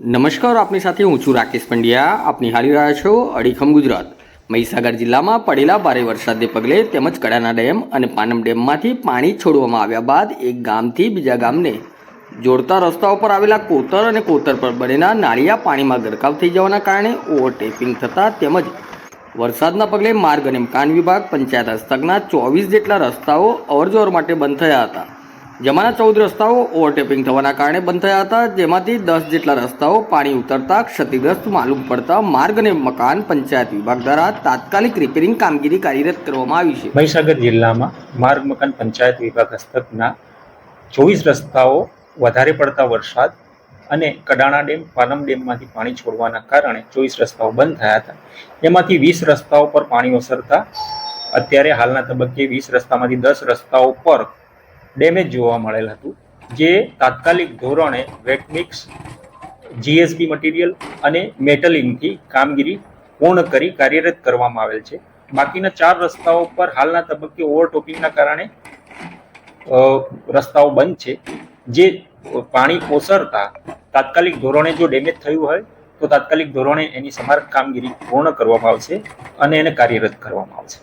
નમસ્કાર, આપની સાથે હું છું રાકેશ પંડ્યા. આપ નિહાળી રહ્યા છો અડીખમ ગુજરાત. મહીસાગર જિલ્લામાં પડેલા ભારે વરસાદને પગલે તેમજ કડાના ડેમ અને પાનમ ડેમમાંથી પાણી છોડવામાં આવ્યા બાદ એક ગામથી બીજા ગામને જોડતા રસ્તાઓ પર આવેલા કોતર અને કોતર પર બનેલા નાળિયા પાણીમાં ગરકાવ થઈ જવાના કારણે ઓવરટેપિંગ થતાં તેમજ વરસાદના પગલે માર્ગ અને મકાન વિભાગ, પંચાયત હસ્તકના ચોવીસ જેટલા રસ્તાઓ અવરજવર માટે બંધ થયા હતા. જેમાંના ચૌદ રસ્તાઓ ઓવરટેપિંગ થવાના કારણે બંધ થયા હતા. જેમાંથી દસ જેટલા રસ્તાઓ પાણી ઉતરતા, ક્ષતિગ્રસ્ત, માલુમ પડતા, માર્ગ અને મકાન પંચાયત વિભાગ દ્વારા તાત્કાલિક રિપેરિંગ કામગીરી કાર્યરત કરવામાં આવી છે. મહીસાગર જિલ્લામાં માર્ગ, મકાન, પંચાયત વિભાગ હસ્તકના ચોવીસ રસ્તાઓ વધારે પડતા વરસાદ અને કડાણા ડેમ, પાનમ ડેમમાંથી પાણી છોડવાના કારણે ચોવીસ રસ્તાઓ બંધ થયા હતા. એમાંથી વીસ રસ્તાઓ પર પાણી ઓસરતા, અત્યારે હાલના તબક્કે વીસ રસ્તામાંથી દસ રસ્તાઓ પર ડેમેજ જોવા મળેલ હતું, જે તાત્કાલિક ધોરણે વેટમિક્સ જીએસબી મટીરિયલ અને મેટલિંગથી કામગીરી પૂર્ણ કરી કાર્યરત કરવામાં આવેલ છે. બાકીના ચાર રસ્તાઓ પર હાલના તબક્કે ઓવરટોપિંગના કારણે રસ્તાઓ બંધ છે. જે પાણી ઓસરતા તાત્કાલિક ધોરણે જો ડેમેજ થયું હોય, તો તાત્કાલિક ધોરણે એની સમાર કામગીરી પૂર્ણ કરવામાં આવશે અને એને કાર્યરત કરવામાં આવશે.